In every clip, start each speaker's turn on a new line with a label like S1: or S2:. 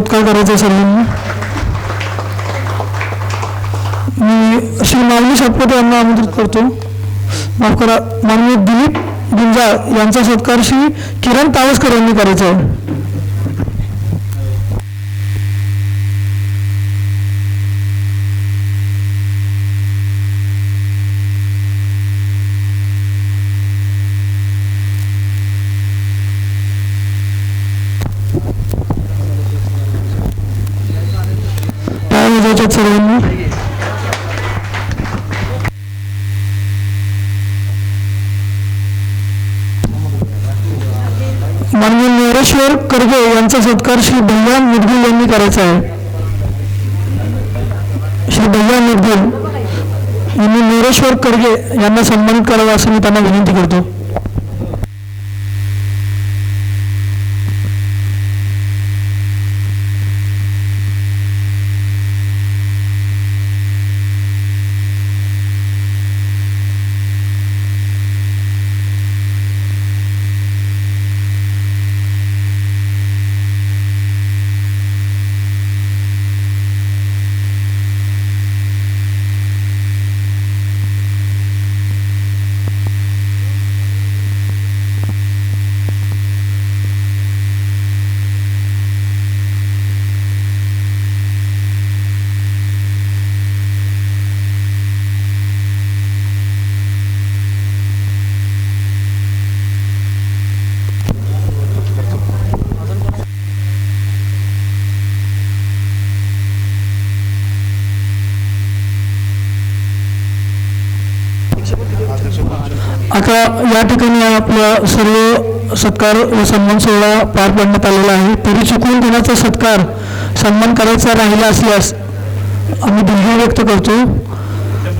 S1: सत्कार करायचा सर्वांना सर्वांनी मी श्री माऊली सातपुते यांना आमंत्रित करतो. माफ करा माननीय दिलीप गुंजाळ यांचा सत्कार श्री किरण तावसकर यांनी करायचा आहे. धन्यवाद वाजवायच्यात सर्वांनी माननीय नरेश्वर करगे यांचा सत्कार श्री भैया मुदगिल यांनी करायचा आहे. श्री भैया मुदगिल यांनी नरेश्वर करगे यांना सन्मानित करावा असं मी त्यांना विनंती करतो. आता या ठिकाणी आपला सर्व सत्कार व सन्मान सोहळा पार पाडण्यात आलेला आहे. तरी चुकून कोणाचा सत्कार सन्मान करायचा राहिला असल्यास आम्ही दिलगी व्यक्त करतो.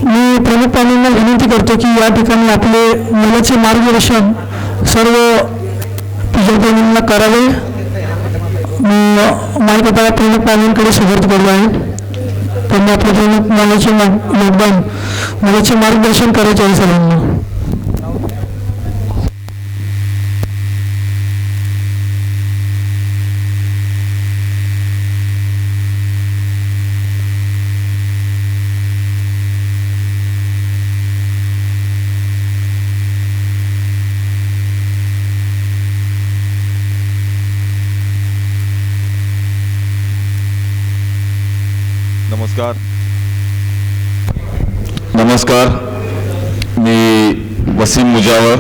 S1: मी प्रमुख पाहुण्यांना विनंती करतो की या ठिकाणी आपले मुलाचे मार्गदर्शन सर्व पूजाप्रेमींना करावे. मी माईक आता प्रमुख पाहुण्यांकडे सुपूर्द करलो आहे. त्यांना आपल्या प्रमुख मुलाचे योगदान मुलाचे मार्गदर्शन करायचे आहे सर्वांना.
S2: नमस्कार. नमस्कार. मी वसीम मुजावर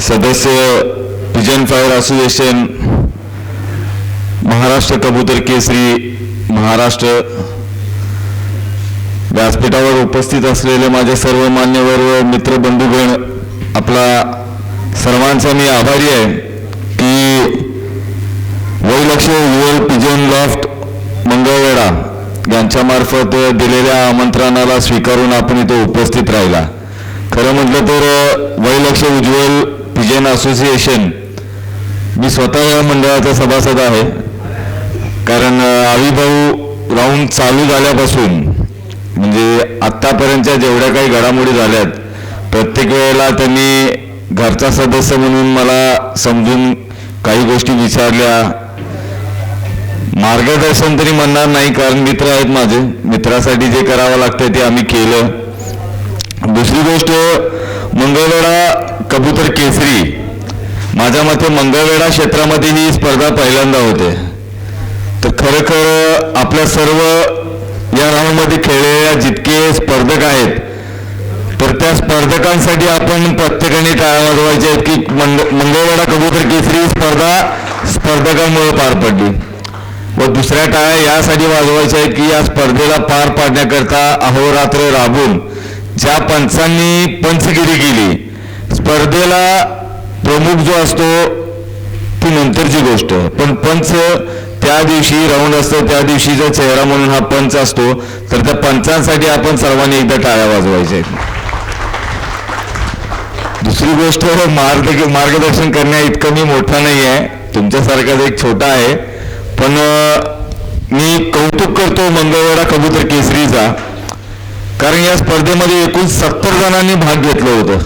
S2: सदस्य पिजन फायर असोसिएशन महाराष्ट्र कबूतर केसरी महाराष्ट्र. व्यासपीठावर उपस्थित असलेले माझे सर्व मान्यवर व मित्र आपला सर्वांचा मी आभारी आहे की वैलक्ष युवल पिजन लॉफ्ट यांच्यामार्फत दिलेल्या आमंत्रणाला स्वीकारून आपण इथं उपस्थित राहिला. खरं म्हटलं तर वैलक्ष उज्ज्वल पिजन असोसिएशन मी स्वतः या मंडळाचा सभासद आहे. कारण आविभाऊ राऊंड चालू झाल्यापासून म्हणजे आत्तापर्यंतच्या जेवढ्या काही घडामोडी झाल्यात प्रत्येक वेळेला त्यांनी घरचा सदस्य म्हणून मला समजून काही गोष्टी विचारल्या मार्गदर्शन तरी म्हणणार नाही कारण मित्र आहेत माझे. मित्रासाठी जे करावं लागतं ते आम्ही केलं. दुसरी गोष्ट मंगळवेढा कबूतर केसरी. माझ्या मते मंगळवेढा क्षेत्रामध्ये ही स्पर्धा पहिल्यांदा होते. तर खरोखर आपल्या सर्व या राऊंडमध्ये खेळलेल्या जितके स्पर्धक आहेत तर त्या स्पर्धकांसाठी आपण प्रत्येकाने टाळ्या वाजवायच्या आहेत की मंग मंगळवेढा कबूतर केसरी स्पर्धा स्पर्धकांमुळे पार पडली. व दुसऱ्या टाळ्या यासाठी वाजवायच्या आहेत की या स्पर्धेला पार पाडण्याकरता अहोरात्र राबून ज्या पंचांनी पंचगिरी केली स्पर्धेला प्रमुख जो असतो ती नंतरची गोष्ट. पण पंच त्या दिवशी राऊंड असतो त्या दिवशीचा चेहरा म्हणून हा पंच असतो तर त्या पंचांसाठी आपण सर्वांनी एकदा टाळ्या वाजवायच्या आहेत. दुसरी गोष्ट मार्ग मार्गदर्शन करण्या इतकं मी मोठा नाही आहे तुमच्यासारखाच एक छोटा आहे. पण मी कौतुक करतो मंगळवेढा कबूतर केसरीचा. कारण या स्पर्धेमध्ये एकूण सत्तर जणांनी भाग घेतलं होतं.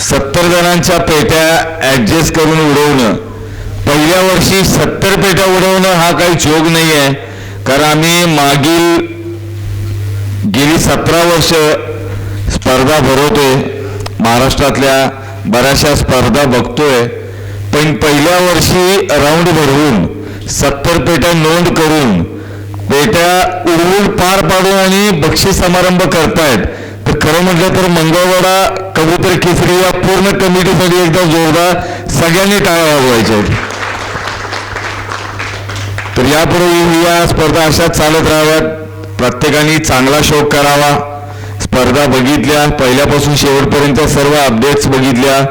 S2: सत्तर जणांच्या पेट्या ॲडजस्ट करून उडवणं. पहिल्या वर्षी सत्तर पेट्या उडवणं हा काही जोग नाही आहे कारण आम्ही मागील गेली सतरा वर्ष स्पर्धा भरवतोय. महाराष्ट्रातल्या बऱ्याचशा स्पर्धा बघतोय. पण पहिल्या वर्षी राऊंड भरवून सत्तर पेट्या नोंद करून पेट्या उडवून पार पाडून आणि बक्षीस समारंभ करतायत. तर खरं म्हटलं तर मंगळवाडा कबूतर केसरी या पूर्ण कमिटीसाठी एकदा जोरदार सगळ्यांनी टाळ्या वाजवायच्या आहेत. तर यापूर्वी या स्पर्धा अशाच चालत राहाव्यात. प्रत्येकाने चांगला शोक करावा. स्पर्धा बघितल्या पहिल्यापासून शेवटपर्यंत सर्व अपडेट्स बघितल्या.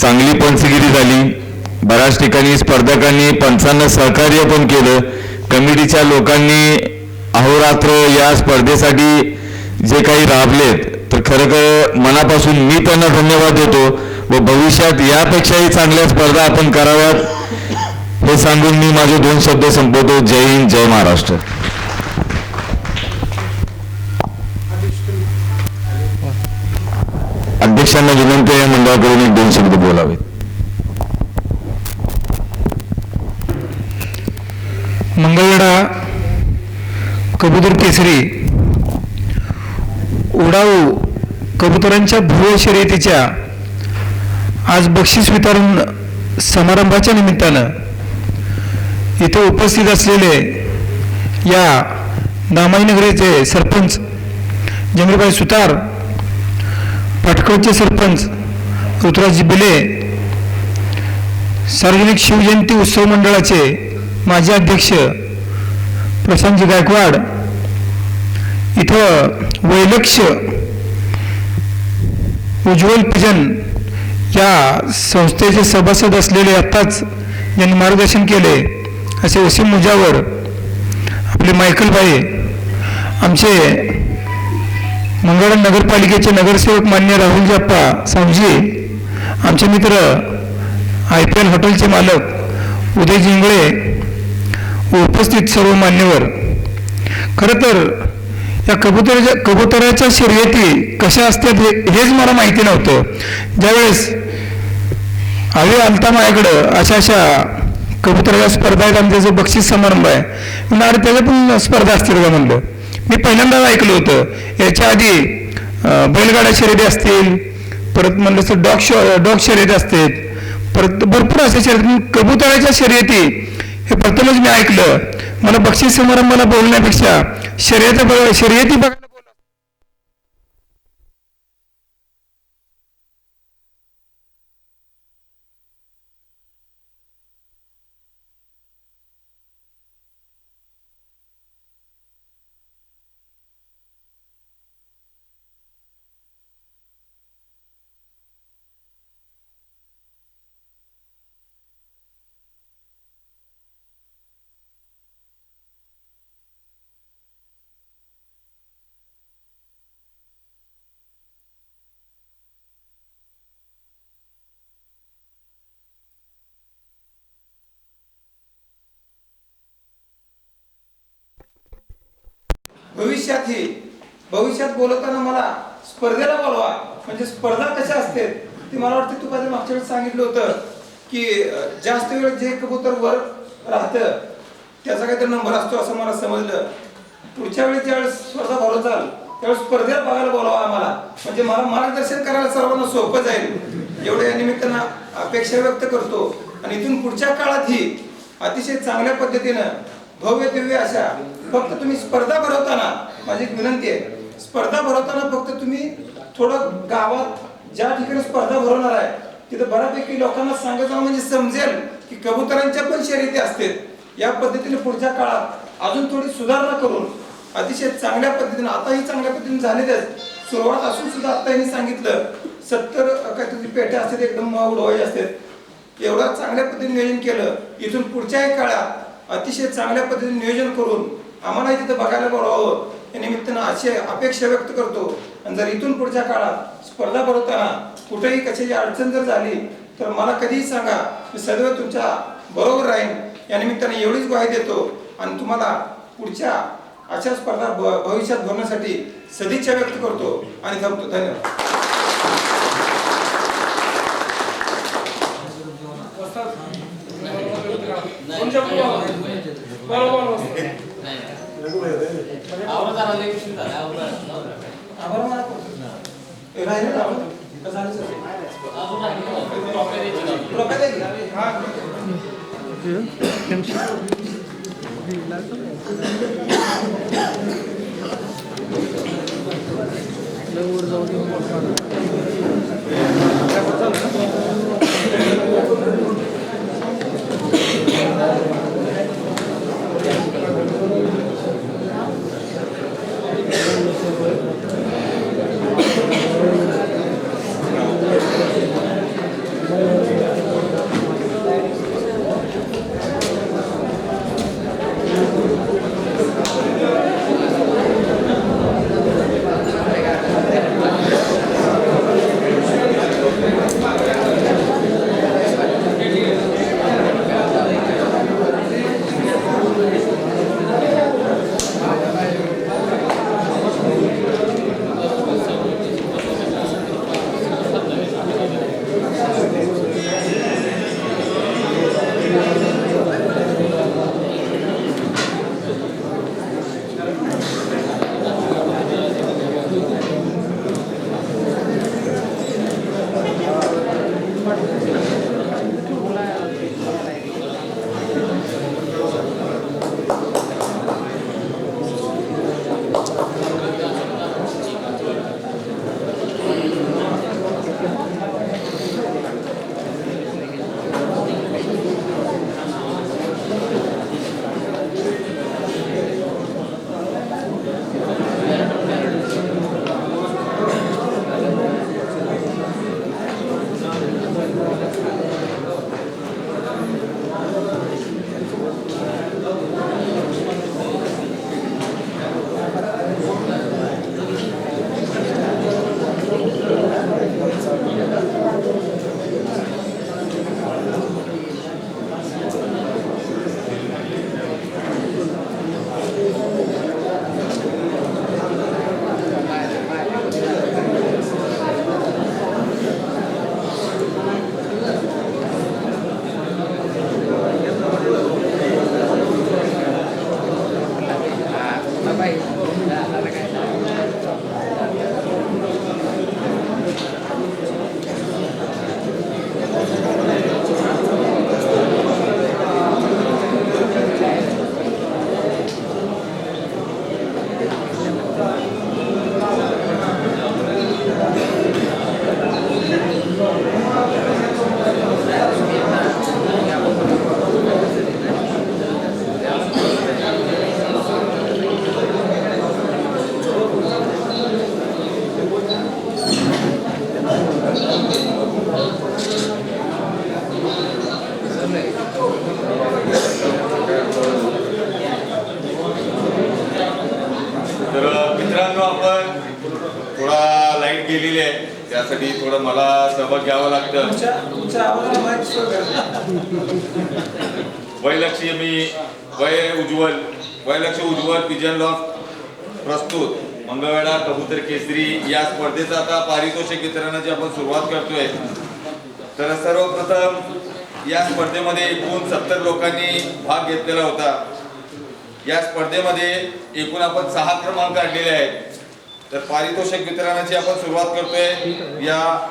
S2: चांगली पंचगिरी झाली. बऱ्याच ठिकाणी स्पर्धकांनी पंचांना सहकार्य पण केलं. कमिटीच्या लोकांनी अहोरात्र या स्पर्धेसाठी जे काही राबलेत तर खरं खरं मनापासून मी त्यांना धन्यवाद देतो व भविष्यात यापेक्षाही चांगल्या स्पर्धा आपण कराव्यात हे सांगून मी माझे दोन शब्द संपवतो. जय हिंद जय महाराष्ट्र. अध्यक्षांना विनंती आहे मंडळाकडून एक दोन शब्द बोलावेत.
S3: मंगळवेढा कबूतर केसरी उडाऊ कबुतरांच्या भुव शर्यतीच्या आज बक्षीस वितरण समारंभाच्या निमित्तानं इथे उपस्थित असलेले या दामाईनगरीचे सरपंच जंगलबाई सुतार पाटकळचे सरपंच ऋतुराज बिले सार्वजनिक शिवजयंती उत्सव मंडळाचे माजी अध्यक्ष प्रशांतजी गायकवाड इथं वैलक्ष उज्ज्वल पिजन या संस्थेचे सभासद असलेले आत्ताच यांनी मार्गदर्शन केले असे वसीम मुजावर आपले मायकल भाई आमचे मंगळ नगरपालिकेचे नगरसेवक मान्य राहुलजी अप्पा सावजी आमचे मित्र आय पी एल हॉटेलचे मालक उदय जिंगळे उपस्थित सर्व मान्यवर. खरं तर या कबुतराच्या कबुतराच्या शर्यती कशा असतात हे हेच मला माहिती नव्हतं. ज्यावेळेस आवे आलता माझ्याकडं अशा अशा कबुतराच्या स्पर्धा आहेत आमचा जो बक्षीस समारंभ आहे. म्हणून अरे त्याच्या पण स्पर्धा असतील का म्हणलं. मी पहिल्यांदाच ऐकलं होतं. याच्या आधी बैलगाड्या शर्यती असतील परत म्हणलं तर डॉग शॉ डॉग शर्यती असतात परत भरपूर अशा शर्यती कबुतराच्या शर्यती हे प्रथमच मी ऐकलं. मला बक्षीस समारंभाला बोलण्यापेक्षा शर्यती बघ शर्यती बघायला भविष्यात
S4: भविष्यातही भविष्यात बोलताना मला स्पर्धेला बोलवा. म्हणजे स्पर्धा कशा असते? ते मला वाटते तू कधी मागच्या वेळेस सांगितलं होतं की जास्त वेळ जे कबूतर वर राहतं त्याचा काहीतरी नंबर असतो असं मला समजलं. पुढच्या वेळेस ज्यावेळेस स्पर्धा भरत चाल त्यावेळेस स्पर्धेला बघायला बोलावा आम्हाला. म्हणजे मला मार्गदर्शन करायला सर्वांना सोपं जाईल. एवढ्या निमित्तानं अपेक्षा व्यक्त करतो. आणि इथून पुढच्या काळातही अतिशय चांगल्या पद्धतीनं भव्य दिव्य अशा. फक्त तुम्ही स्पर्धा भरवताना माझी एक विनंती आहे स्पर्धा भरवताना फक्त तुम्ही थोडं गावात ज्या ठिकाणी स्पर्धा भरवणार आहे तिथं बऱ्यापैकी लोकांना सांगत म्हणजे समजेल की कबुतरांच्या पण शर्यती असतात या पद्धतीने पुढच्या काळात अजून थोडी सुधारणा करून अतिशय चांगल्या पद्धतीने आताही चांगल्या पद्धतीने झालेलेच सुरुवात असून सुद्धा आता यांनी सांगितलं सत्तर काहीतरी पेट्या असतात एकदम उडवाई असतात एवढा चांगल्या पद्धतीने नियोजन केलं. इथून पुढच्याही काळात अतिशय चांगल्या पद्धतीने नियोजन करून आम्हालाही तिथं बघायला बोलावं या निमित्तानं अशी अपेक्षा व्यक्त करतो. आणि जर इथून पुढच्या काळात स्पर्धा भरवताना कुठेही कशाची अडचण जर झाली तर मला कधीही सांगा मी सदैव तुमच्या बरोबर राहीन. या निमित्ताने एवढीच ग्वाही देतो. आणि तुम्हाला पुढच्या अशा स्पर्धा भ- भविष्यात भरण्यासाठी सदिच्छा व्यक्त करतो. आणि थांबतो. धन्यवाद. आभार
S5: डिव्हिजन पिजन प्रस्तुत. मंगळवेढा कबूतर केसरी या स्पर्धेचं आता पारितोषिक वितरणाची आपण सुरुवात करतोय. तर सर्वप्रथम या स्पर्धेमध्ये एकूण सत्तर लोकांनी भाग घेतलेला होता. या स्पर्धेमध्ये एकूण आपण सहा क्रमांक काढलेले आहेत. तर पारितोषिक वितरणाची आपण सुरुवात करतोय. या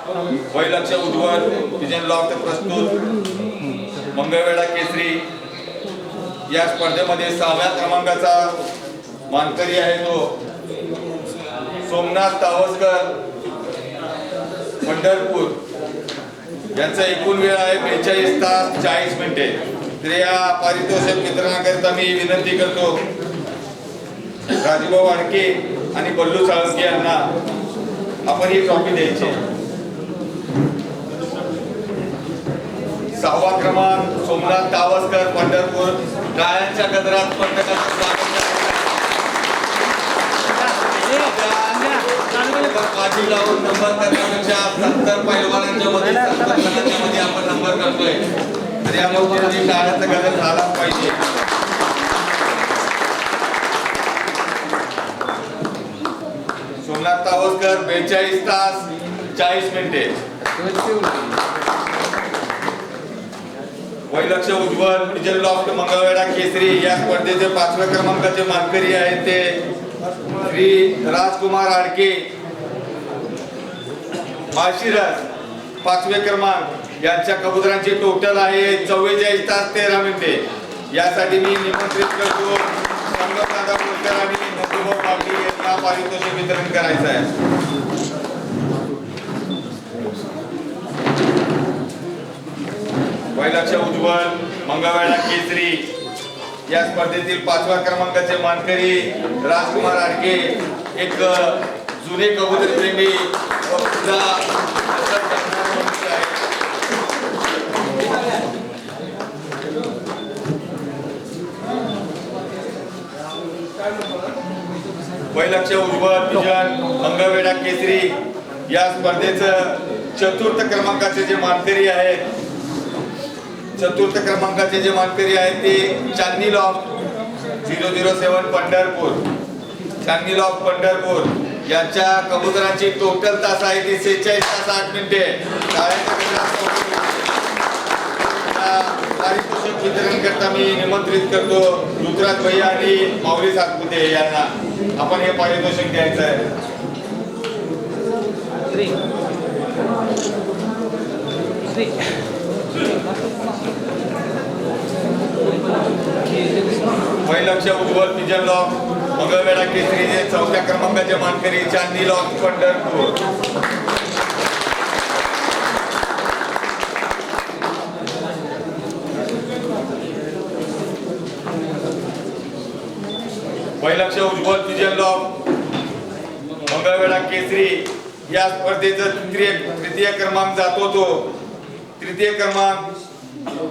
S5: वैलक्ष उज्ज्वल पिजन लॉक प्रस्तुत. मंगळवेढा केसरी या स्पर्धेमध्ये सहाव्या क्रमांकाचा मानकरी आहे तो. सोमनाथ तावसकर पंढरपूर. यांचा एकूण वेळ आहे बेचाळीस तास चाळीस मिनिटे. तर या पारितोषिक वितरणाकरिता मी विनंती करतो. राजूभाऊ वाडके आणि बल्लू साळुंके यांना आपण ही ट्रॉफी द्यायची. सहावा क्रमांक सोमनाथ तावसकर पंढरपूर. गायांच्या गजरात पंढरपूर स्वागत करतो. पाठी लावून नंबर करण्यापेक्षा सत्तर पैलवानांच्या मध्ये सत्तरमध्ये आपण नंबर करतोय तर यामध्ये शाळेचा गजर झालाच पाहिजे सोमनाथ तावसकर बेचाळीस तास चाळीस मिनिटे. वैलक्ष उज्ज्वल डिझेल लॉफ्ट मंगळवेढा केसरी या स्पर्धेचे पाचव्या क्रमांकाचे मानकरी आहेत ते श्री राजकुमार आडके. माळशिरस पाचवे क्रमांक. यांच्या कबुतरांची टोटल आहे चव्वेचाळीस तास तेरा मिनिटे. यासाठी मी निमंत्रित करतो संगमदादा आणि नंदुभाऊ यांना पारितोषिक वितरण करायचं आहे. वैलक्ष उज्ज्वल मंगळवेळा केसरी. या स्पर्धेतील पाचव्या क्रमांकाचे मानकरी राजकुमार आडके एक जुने कबूतर प्रेमी वैलक्ष उज्ज्वल विजन अंगवेडा केसरी या स्पर्धेचं चतुर्थ क्रमांकाचे जे मानकरी आहेत चतुर्थ क्रमांकाचे जे मानकरी आहेत ते Chandni loft zero zero seven Pandharpur. Chandni loft Pandharpur. यांच्या कबुतरांची टोटल तास आहे ती सेहेचाळीस तास आठ मिनिटे. पारितोषिक वितरण करता मी निमंत्रित करतो ऋतुराज भैया आणि माऊली सातपुते यांना. आपण हे पारितोषिक द्यायचं आहे. महिलांच्या उज्ज्वल पिजन लॉक. मंगळवेढा केसरीचे चौथ्या क्रमांकाचे मानकरी चांदी लॉक पंढरपूर. पहिलक्ष उज्ज्वल पिजन लॉक मंगळवेळा केसरी या स्पर्धेचा तृतीय तृतीय क्रमांक जातो तो. तृतीय क्रमांक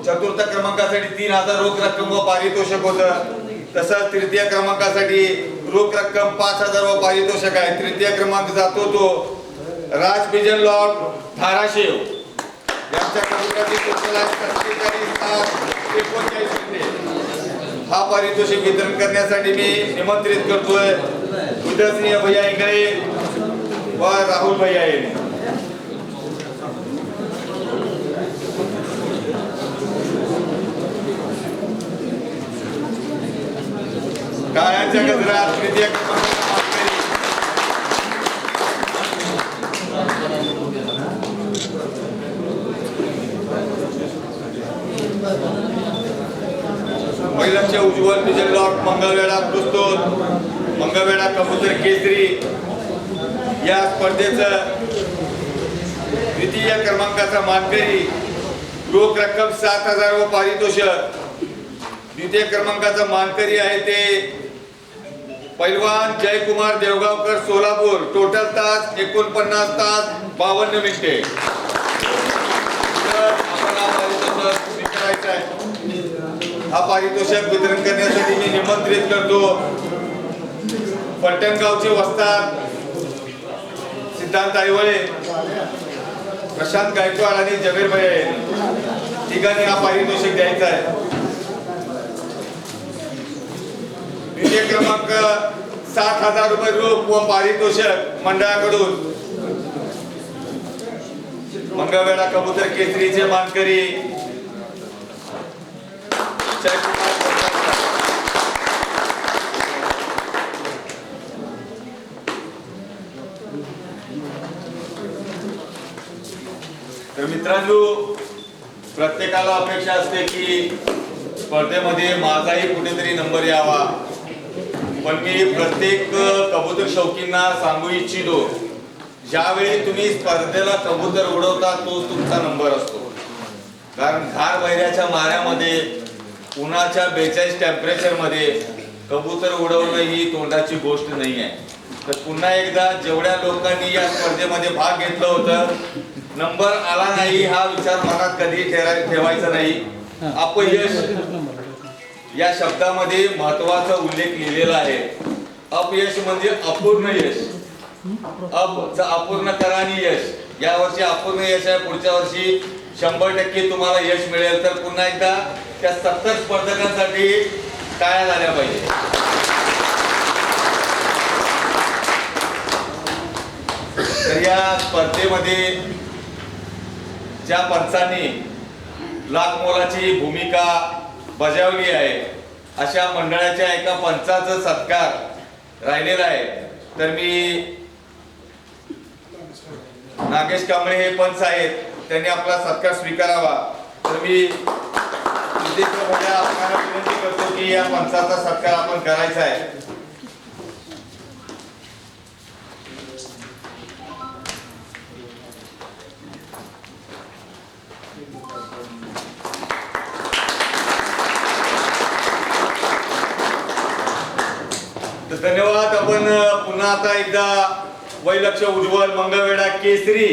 S5: चतुर्थ क्रमांकासाठी तीन हजार रोख रक्कम व पारितोषक होतं. तसंच तृतीय क्रमांकासाठी रोख रक्कम पाच हजार व पारितोषिक आहे. तृतीय क्रमांक जातो तो राज बिजन लॉट धाराशिव. यांच्या हा पारितोषिक वितरण करण्यासाठी मी निमंत्रित करतोय. उदयसिंह भैया इंगळे व राहुल भैया यांनी काळ्यांच्या गजरात तृतीय महिलांचे उज्ज्वल विजय लॉट मंगळवेढा प्रस्तुत मंगळवेढा कबूतर केसरी या स्पर्धेचं द्वितीय क्रमांकाचा मानकरी रोख रक्कम सात हजार व पारितोषक द्वितीय क्रमांकाचा मानकरी आहे ते पैलवान जयकुमार देवगावकर सोलापूर टोटल तास एकोणपन्नास तास बावन्न मिनिटे. हा पारितोषिक आहे. हा वितरण करण्यासाठी मी निमंत्रित करतो. पटनगावचे वस्ताद सिद्धांत आयवळे प्रशांत गायकवाड आणि जमीर भाई तिघांनी हा पारितोषिक द्यायचा आहे. द्वितीय क्रमांक सात हजार रुपये रोख व पारितोषक मंडळाकडून. मंगळवेळा कबूतर केसरीचे मानकरी. तर मित्रांनो प्रत्येकाला अपेक्षा असते की स्पर्धेमध्ये माझाही कुठेतरी नंबर यावा. पण मी प्रत्येक कबूतर शौकींना सांगू इच्छितो ज्यावेळी तुम्ही स्पर्धेला कबूतर उडवता तो तुमचा नंबर असतो. कारण घार वैऱ्याच्या माऱ्यामध्ये उन्हाच्या बेचाळीस टेम्परेचरमध्ये कबूतर उडवणं ही तोंडाची गोष्ट नाही आहे तर पुन्हा एकदा जेवढ्या लोकांनी या स्पर्धेमध्ये भाग घेतलं होतं नंबर आला नाही हा विचार मनात कधी ठेवायचा नाही. अपयश या शब्दामध्ये महत्त्वाचा उल्लेख लिहिलेला आहे. अपयश म्हणजे अपूर्ण यश. अप अपूर्ण करानी यश. या वर्षी अपूर्ण यश आहे. पुढच्या वर्षी शंभर टक्के तुम्हाला यश मिळेल. तर पुन्हा एकदा त्या सत्तर स्पर्धकांसाठी टाळ्या झाल्या पाहिजे. तर या स्पर्धेमध्ये ज्या पंचांनी लाख मोलाची भूमिका बजावली आहे. अशा मंडळाच्या एका पंचाचा सत्कार राहिलेला आहे. तर मी नागेश कांबळे हे पंच आहेत त्यांनी आपला सत्कार स्वीकारावा. तर मी आपल्याला विनंती करतो की या पंचाचा सत्कार आपण करायचा आहे. पुन्हा एकदा वैलक्ष उज्ज्वल मंगळवेढा केसरी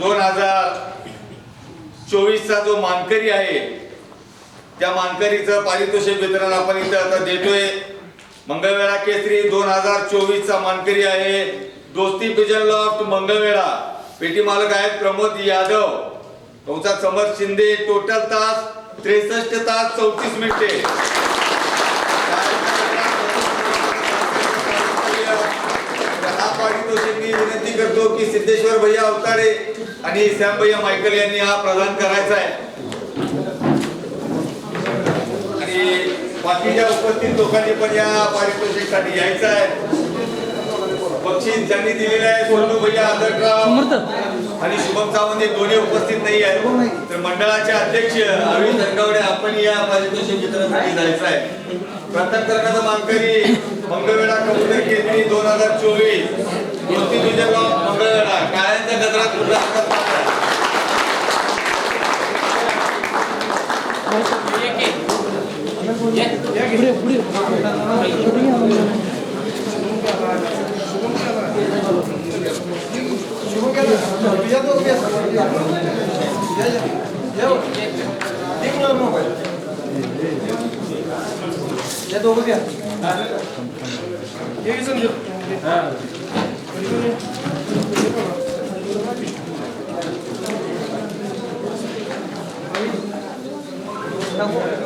S5: दोन हजार चोवीसचा जो मानकरी आहे त्या मानकरीचं पारितोषिक वितरण आपण इथं आता देतोय. मंगळवेढा केसरी दोन हजार चोवीस चा मानकरी आहे. दोस्ती पिजन लॉफ्ट मंगळवेढा. पेटी मालक आहेत प्रमोद यादव. तुमचा समर शिंदे टोटल तास त्रेसष्ट तास चौतीस मिनिटे हा पारितोषिक विनंती करतो की सिद्धेश्वर भैया अवतारे आणि सॅम भैया मायकल यांनी हा प्रदान करायचा आहे. आणि बाकीच्या उपस्थित लोकांनी पण या पारितोषिकसाठी यायचं आहे. बक्षीस ज्यांनी दिलेलं आहे सोनू भैया आदरराव आणि शुभम सावंत हे दोन्ही उपस्थित नाही आहेत. तर मंडळाचे अध्यक्ष अरविंद धनगावडे आपण या पारितोषिक वितरणासाठी जायचं आहे. प्रथम मानकरी मंगळवेढा कबूतर केसरी दोन हजार चोवीस दोस्ती तुझ्या मंगळवेढा काळ्यांच्या गजरात तुझा हातात मारा.
S4: तुझ्या तो उभी असा. या, या. या